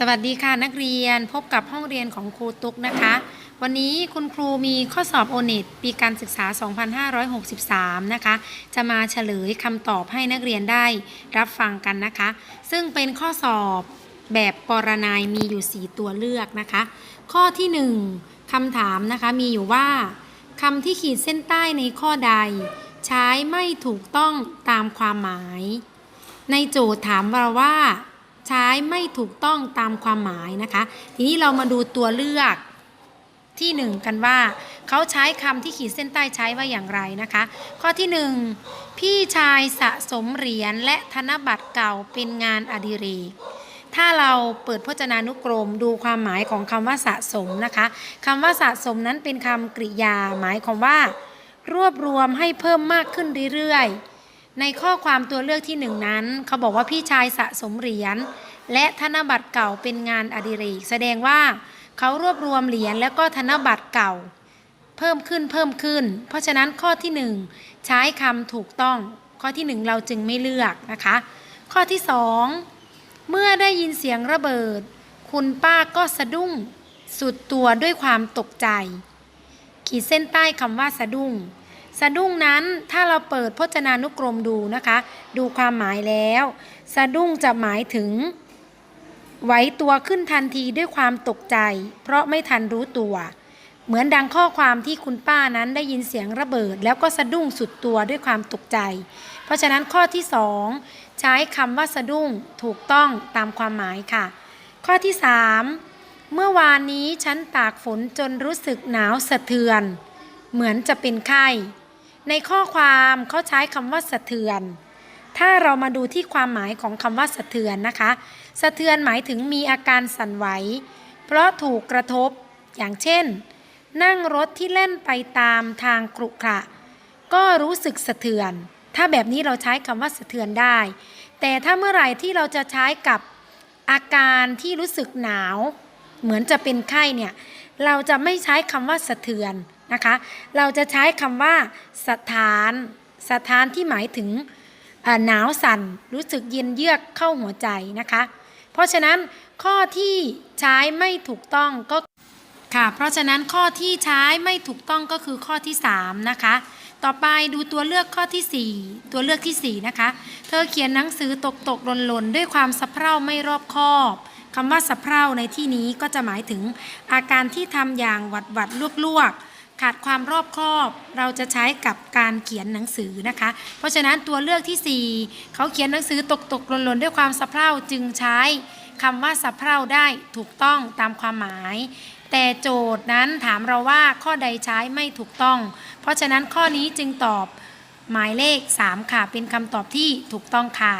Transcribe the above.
สวัสดีค่ะนักเรียนพบกับห้องเรียนของครูตุ๊กนะคะ วันนี้คุณครูมีข้อสอบโอเน็ตปีการศึกษา 2563 นะคะ จะมาเฉลยคำตอบให้นักเรียนได้รับฟังกันนะคะ ซึ่งเป็นข้อสอบแบบปรนัยมีอยู่ 4 ตัวเลือกนะคะ ข้อที่ 1คำถามนะคะมีอยู่ว่าคำที่ขีดเส้นใต้ในข้อใด ใช้ไม่ถูกต้องตามความหมาย ในโจทย์ถามเราว่า ใช้ไม่ถูกต้องตามความหมายนะคะ ทีนี้เรามาดูตัวเลือกที่หนึ่งกันว่าเขาใช้คำที่ขีดเส้นใต้ใช้ว่าอย่างไรนะคะ ข้อที่หนึ่งพี่ชายสะสมเหรียญและธนบัตรเก่าเป็นงานอดิเรกถ้าเราเปิดพจนานุกรมดูความหมายของคำว่าสะสมนะคะคำว่าสะสมนั้นเป็นคำกริยา หมายความว่า รวบรวมให้เพิ่มมากขึ้นเรื่อยๆ ในข้อความตัวเลือกที่หนึ่งนั้น เขาบอกว่าพี่ชายสะสมเหรียญและธนบัตรเก่าเป็นงานอดิเรก แสดงว่าเขารวบรวมเหรียญแล้วก็ธนบัตรเก่า เพิ่มขึ้นเพิ่มขึ้น เพราะฉะนั้นข้อที่หนึ่งใช้คำถูกต้อง ข้อที่หนึ่งเราจึงไม่เลือกนะคะ ข้อที่สองเมื่อได้ยินเสียงระเบิด คุณป้าก็สะดุ้งสุดตัวด้วยความตกใจ ขีดเส้นใต้คำว่าสะดุ้ง สะดุ้งนั้นถ้าเราเปิดพจนานุกรมดูนะคะ ดูความหมายแล้ว สะดุ้งจะหมายถึง ไหวตัวขึ้นทันทีด้วยความตกใจ เพราะไม่ทันรู้ตัว เหมือนดังข้อความที่คุณป้านั้นได้ยินเสียงระเบิด แล้วก็สะดุ้งสุดตัวด้วยความตกใจ เพราะฉะนั้นข้อที่สองใช้คำว่าสะดุ้งถูกต้องตามความหมายค่ะ ข้อที่สามเมื่อวานนี้ฉันตากฝนจนรู้สึกหนาวสะเทือนเหมือนจะเป็นไข้ ในข้อความเขาใช้คำว่าสะเทือน ถ้าเรามาดูที่ความหมายของคำว่าสะเทือนนะคะ สะเทือนหมายถึงมีอาการสั่นไหว เพราะถูกกระทบ อย่างเช่น นั่งรถที่เล่นไปตามทางกรุขระก็รู้สึกสะเทือน ถ้าแบบนี้เราใช้คำว่าสะเทือนได้ แต่ถ้าเมื่อไหร่ที่เราจะใช้กับอาการที่รู้สึกหนาว เหมือนจะเป็นไข้เนี่ย เราจะไม่ใช้คำว่าสะเทือน นะคะ เราจะใช้คำว่าสถาน สถานที่หมายถึงหนาวสั่น รู้สึกเย็นเยือกเข้าหัวใจนะคะ เพราะฉะนั้นข้อที่ใช้ไม่ถูกต้องก็ค่ะ เพราะฉะนั้นข้อที่ใช้ไม่ถูกต้องก็คือข้อที่ 3 นะคะ ต่อไปดูตัวเลือกข้อทีสี่4 ตัวเลือกทีสี่ 4 นะคะ เธอเขียนหนังสือตกตกหล่นหล่นด้วยความสะเพร่าไม่รอบคอบคำว่าสะเพร่าในที่นี้ก็จะหมายถึงอาการที่ทำอย่างหวัดหวัดลวกลวกๆ ขาดความรอบคอบ เราจะใช้กับการเขียนหนังสือนะคะ เพราะฉะนั้นตัวเลือกทีสี่4 เขาเขียนหนังสือตกตกหล่นหล่นด้วยความสะเพร่าจึงใช้คำว่าสะเพร่าได้ถูกต้องตามความหมาย แต่โจทย์นั้นถามเราว่าข้อใดใช้ไม่ถูกต้อง เพราะฉะนั้นข้อนี้จึงตอบหมายเลข 3 ค่ะ เป็นคำตอบที่ถูกต้องค่ะ